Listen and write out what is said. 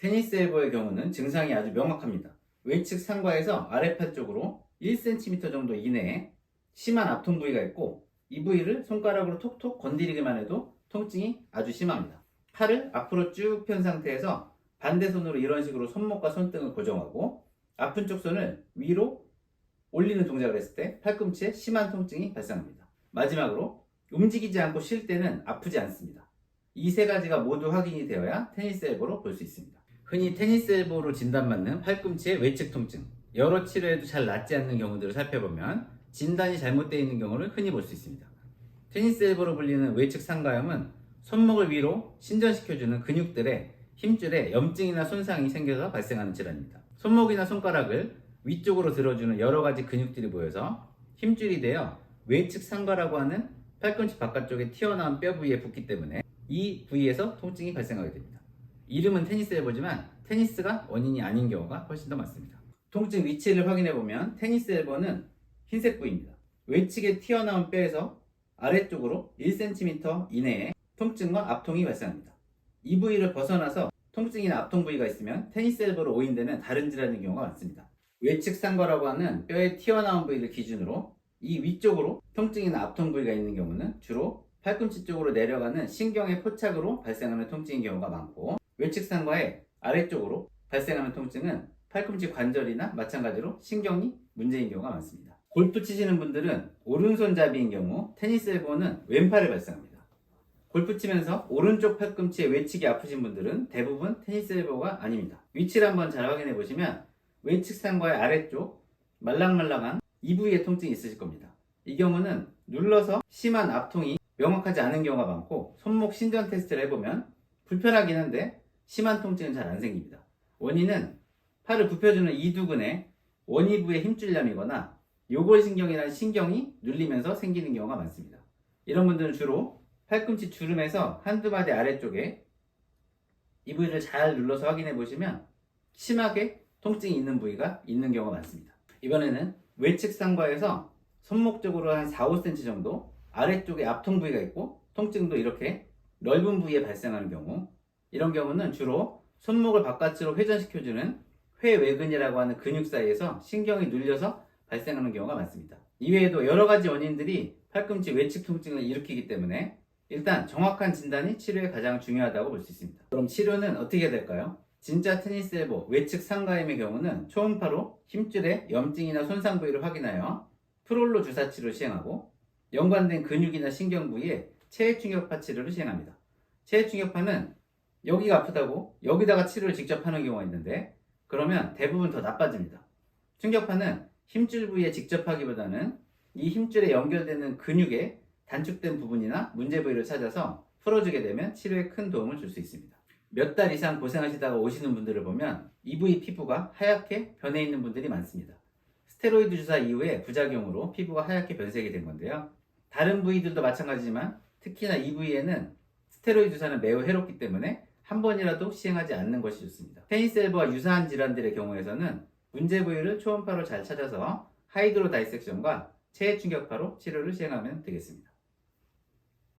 테니스 엘보의 경우는 증상이 아주 명확합니다. 외측 상과에서 아래팔 쪽으로 1cm 정도 이내에 심한 압통 부위가 있고 이 부위를 손가락으로 톡톡 건드리기만 해도 통증이 아주 심합니다. 팔을 앞으로 쭉 편 상태에서 반대 손으로 이런 식으로 손목과 손등을 고정하고 아픈 쪽 손을 위로 올리는 동작을 했을 때 팔꿈치에 심한 통증이 발생합니다. 마지막으로 움직이지 않고 쉴 때는 아프지 않습니다. 이 세 가지가 모두 확인이 되어야 테니스 엘보로 볼 수 있습니다. 흔히 테니스 엘보로 진단받는 팔꿈치의 외측 통증, 여러 치료에도 잘 낫지 않는 경우들을 살펴보면 진단이 잘못되어 있는 경우를 흔히 볼 수 있습니다. 테니스 엘보로 불리는 외측 상가염은 손목을 위로 신전시켜주는 근육들의 힘줄에 염증이나 손상이 생겨서 발생하는 질환입니다. 손목이나 손가락을 위쪽으로 들어주는 여러 가지 근육들이 모여서 힘줄이 되어 외측 상가라고 하는 팔꿈치 바깥쪽에 튀어나온 뼈 부위에 붙기 때문에 이 부위에서 통증이 발생하게 됩니다. 이름은 테니스 엘보지만 테니스가 원인이 아닌 경우가 훨씬 더 많습니다. 통증 위치를 확인해 보면 테니스 엘보는 흰색 부위입니다. 외측에 튀어나온 뼈에서 아래쪽으로 1cm 이내에 통증과 압통이 발생합니다. 이 부위를 벗어나서 통증이나 압통 부위가 있으면 테니스 엘보로 오인되는 다른 질환인 경우가 많습니다. 외측 상과라고 하는 뼈에 튀어나온 부위를 기준으로 이 위쪽으로 통증이나 압통 부위가 있는 경우는 주로 팔꿈치 쪽으로 내려가는 신경의 포착으로 발생하는 통증인 경우가 많고 외측 상과의 아래쪽으로 발생하는 통증은 팔꿈치 관절이나 마찬가지로 신경이 문제인 경우가 많습니다. 골프 치시는 분들은 오른손잡이인 경우 테니스 엘보는 왼팔에 발생합니다. 골프 치면서 오른쪽 팔꿈치에 외측이 아프신 분들은 대부분 테니스 엘보가 아닙니다. 위치를 한번 잘 확인해 보시면 외측 상과의 아래쪽 말랑말랑한 이 부위에 통증이 있으실 겁니다. 이 경우는 눌러서 심한 압통이 명확하지 않은 경우가 많고 손목 신전 테스트를 해보면 불편하긴 한데 심한 통증은 잘 안 생깁니다. 원인은 팔을 굽혀주는 이두근의 원위부의 힘줄염이거나 요골신경이라는 신경이 눌리면서 생기는 경우가 많습니다. 이런 분들은 주로 팔꿈치 주름에서 한두 마디 아래쪽에 이 부위를 잘 눌러서 확인해 보시면 심하게 통증이 있는 부위가 있는 경우가 많습니다. 이번에는 외측 상과에서 손목 쪽으로 한 4, 5cm 정도 아래쪽에 압통 부위가 있고 통증도 이렇게 넓은 부위에 발생하는 경우 이런 경우는 주로 손목을 바깥으로 회전시켜주는 회외근이라고 하는 근육 사이에서 신경이 눌려서 발생하는 경우가 많습니다. 이외에도 여러 가지 원인들이 팔꿈치 외측 통증을 일으키기 때문에 일단 정확한 진단이 치료에 가장 중요하다고 볼 수 있습니다. 그럼 치료는 어떻게 될까요? 진짜 테니스 엘보 외측 상가염의 경우는 초음파로 힘줄의 염증이나 손상 부위를 확인하여 프롤로 주사 치료를 시행하고 연관된 근육이나 신경 부위에 체해 충격파 치료를 시행합니다. 체해 충격파는 여기가 아프다고 여기다가 치료를 직접 하는 경우가 있는데 그러면 대부분 더 나빠집니다. 충격파는 힘줄 부위에 직접 하기보다는 이 힘줄에 연결되는 근육의 단축된 부분이나 문제 부위를 찾아서 풀어주게 되면 치료에 큰 도움을 줄 수 있습니다. 몇 달 이상 고생하시다가 오시는 분들을 보면 이 부위 피부가 하얗게 변해 있는 분들이 많습니다. 스테로이드 주사 이후에 부작용으로 피부가 하얗게 변색이 된 건데요. 다른 부위들도 마찬가지지만 특히나 이 부위에는 스테로이드 주사는 매우 해롭기 때문에 한 번이라도 시행하지 않는 것이 좋습니다. 엘보와 유사한 질환들의 경우에서는 문제 부위를 초음파로 잘 찾아서 하이드로 다이섹션과 체해 충격파로 치료를 시행하면 되겠습니다.